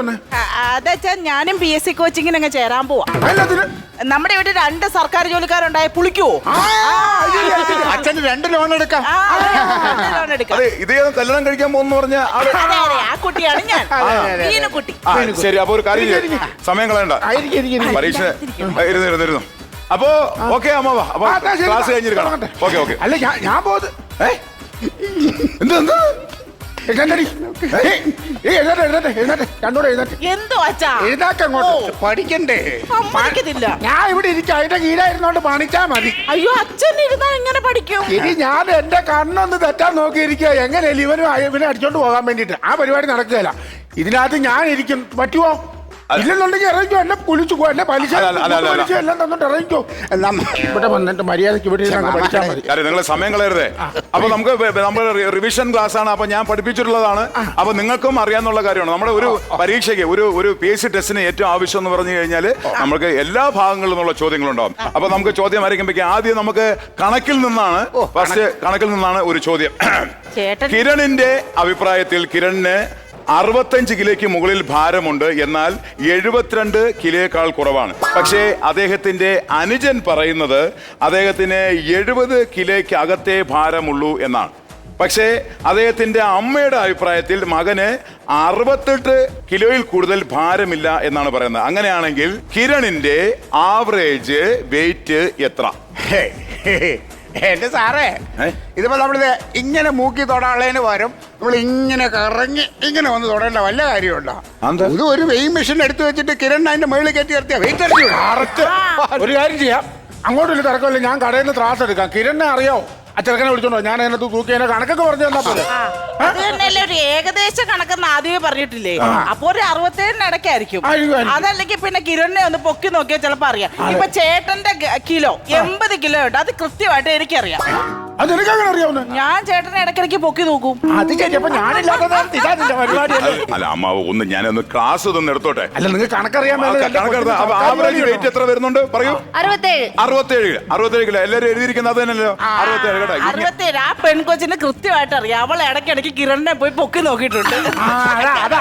വന്നേ. അതെച്ചാ ഞാനും P S C കോച്ചിങ്ങിന് അങ്ങ് ചേരാൻ പോവാ. നമ്മുടെ ഇവിടെ രണ്ട് സർക്കാർ ജോലിക്കാരുണ്ടായ പുളിക്കോ അച്ഛന് രണ്ട് ലോൺ എടുക്കാം. രണ്ട് എടുക്കാം. അതെ ഇത് കല്യാണം കഴിക്കാൻ പോകുന്ന പറഞ്ഞ ആ കുട്ടിയാണ് ഞാൻ. മീനുകുട്ടി ശരി അപ്പൊ ഒരു കാര്യം. സമയം കളയണ്ട. പരീക്ഷ ഇരുന്ന് ഇരുന്ന് ഇരുന്നു. അപ്പോ ഓക്കെ അമ്മാവാ അപ്പൊ ക്ലാസ് കഴിഞ്ഞിരിക്കണം. Okay okay. അല്ല ഞാൻ പോകുന്നത് ഏ? എന്ത് എന്ത്? എഴുന്നേറ്റടി. ഏയ്, ഏയ്, എഴുന്നേറ്റ് എഴുന്നേറ്റ് എഴുന്നേറ്റ്. രണ്ടൂടെ എഴുന്നേറ്റ്. എന്തോ അച്ഛാ? എഴുന്നേറ്റ് അങ്ങോട്ട് ഓ. പഠിക്കണ്ടേ? സമ്മതിക്കത്തില്ല. ഞാൻ ഇവിടെ ഇരിക്കും. അതിന്റെ കീഴായിരുന്നോണ്ട് പണിച്ചാ മതി. അയ്യോ അച്ഛൻ ഇരുന്നാ എങ്ങനെ പഠിക്കും? ഇനി ഞാൻ എന്റെ കണ്ണൊന്ന് തെറ്റാൻ നോക്കിയിരിക്കുക എങ്ങനെ ഇവനും ഇവനെ അടിച്ചോണ്ട് പോകാൻ വേണ്ടിട്ട് ആ പരിപാടി നടക്കുകയല്ല. ഇതിനകത്ത് ഞാൻ ഇരിക്കും. പറ്റുമോ ഇല്ലെന്നുണ്ടെങ്കിൽ ഇറങ്ങിക്കോ എന്നെ കുളിച്ചു പോ എന്നെ പലിശ. പലിശ എല്ലാം തന്നിട്ട് ഇറങ്ങിക്കോ. ഇവിടെ വന്നിട്ട് മര്യാദയ്ക്ക് ഇവിടെ ഇരുന്ന് അങ്ങ് പഠിച്ചാൽ മതി. കാര്യം നിങ്ങൾ സമയം കളയരുതേ. അപ്പൊ നമുക്ക് നമ്മുടെ റിവിഷൻ ക്ലാസ് ആണ്. അപ്പൊ ഞാൻ പഠിപ്പിച്ചിട്ടുള്ളതാണ്. അപ്പൊ നിങ്ങൾക്കും അറിയാന്നുള്ള കാര്യമാണ്. നമ്മുടെ ഒരു പരീക്ഷയ്ക്ക് ഒരു ഒരു പി എസ് സി ടെസ്റ്റിന് ഏറ്റവും ആവശ്യം എന്ന് പറഞ്ഞു കഴിഞ്ഞാൽ നമുക്ക് എല്ലാ ഭാഗങ്ങളിൽ നിന്നുള്ള ചോദ്യങ്ങളുണ്ടാവും. അപ്പൊ നമുക്ക് ചോദ്യം ആയിരിക്കുമ്പോഴേക്കും ആദ്യം നമുക്ക് കണക്കിൽ നിന്നാണ് ഫസ്റ്റ് കണക്കിൽ നിന്നാണ് ഒരു ചോദ്യം. കിരണിന്റെ അഭിപ്രായത്തിൽ കിരണിന് അറുപത്തഞ്ച് കിലോയ്ക്ക് മുകളിൽ ഭാരമുണ്ട്. എന്നാൽ എഴുപത്തിരണ്ട് കിലോയേക്കാൾ കുറവാണ്. പക്ഷേ അദ്ദേഹത്തിന്റെ അനുജൻ പറയുന്നത് അദ്ദേഹത്തിന് എഴുപത് കിലോയ്ക്ക് അകത്തേ ഭാരമുള്ളൂ എന്നാണ്. പക്ഷേ അദ്ദേഹത്തിന്റെ അമ്മയുടെ അഭിപ്രായത്തിൽ മകന് അറുപത്തെട്ട് കിലോയിൽ കൂടുതൽ ഭാരമില്ല എന്നാണ് പറയുന്നത്. അങ്ങനെയാണെങ്കിൽ കിരണിന്റെ ആവറേജ് വെയിറ്റ് എത്ര. എന്റെ സാറേ ഇതുപോലെ ഇതിപ്പോ നമ്മളിത് ഇങ്ങനെ മൂക്കി തൊടാനുള്ളതിന് പകരം നമ്മൾ ഇങ്ങനെ കറങ്ങി ഇങ്ങനെ വന്ന് തൊടേണ്ട വല്ല കാര്യമുണ്ടോ? ഇത് ഒരു വെയിൻ മെഷീൻ എടുത്തു വെച്ചിട്ട് കിരൺ അതിന്റെ മുകളിൽ കയറ്റി നിർത്തിയാ വെയിറ്റ് അടിച്ചു ഒരു കാര്യം ചെയ്യാം. അങ്ങോട്ടൊരു തിരക്കമില്ല. ഞാൻ കടയിൽ നിന്ന് ത്രാസ് എടുക്കാം. കിരണിനെ അറിയോ ആ ചെറുക്കനെ വിളിച്ചോണ്ടോ ഞാൻ അതിനകത്ത് തൂക്കി അതിനെ കണക്കൊക്കെ പറഞ്ഞു തന്നാ പോലെ ഏകദേശ കണക്കെന്ന് ആദ്യമേ പറഞ്ഞിട്ടില്ലേ? അപ്പൊ ഒരു അറുപത്തേഴിന് ഇടയ്ക്കായിരിക്കും. ആയിരിക്കും. അതല്ലെങ്കിൽ പിന്നെ കിരണിനെ ഒന്ന് പൊക്കി നോക്കിയാൽ ചിലപ്പോ അറിയാം. ഇപ്പൊ ചേട്ടന്റെ ഗ- കിലോ എൺപത് കിലോ ഉണ്ട്. അത് കൃത്യമായിട്ട് എനിക്കറിയാം. അത് നിനക്കങ്ങനെ അറിയാവുന്ന. ഞാൻ ചേട്ടനെ ഇടയ്ക്കിടയ്ക്ക് പൊക്കി നോക്കും. അത് ശരിയപ്പോ ഞാനില്ലാത്തത് ഇതാ നിന്റെ പരിപാടി അല്ലേ? അല്ല അമ്മാവ് ഒന്ന് ഞാനൊന്ന് ക്ലാസ് ഇതൊന്ന് എടുത്തോട്ടെ? അല്ല നിങ്ങൾക്ക് കണക്കറിയാൻ മേലെ എന്റെ കണക്കെടുത്ത അപ്പൊ ആവറേജ് വെയിറ്റ് എത്ര വരുന്നുണ്ട്? പറയൂ. അറുപത്തേഴ്. അറുപത്തേഴ് കിലോ അറുപത്തേഴ് കിലോ എല്ലാവരും എഴുതിയിരിക്കുന്നത് അത് തന്നെയല്ലോ അറുപത്തേഴ് കേട്ടോ. ഇങ്ങനെ- അറുപത്തേഴ്. ആ പെൺകൊച്ചിന് കൃത്യമായിട്ട് അറിയാം അവൾ ഇടയ്ക്കിടയ്ക്ക് കിരണിനെ പോയി പൊക്കി നോക്കിയിട്ടുണ്ട്. ആ, അതാ, അതാ.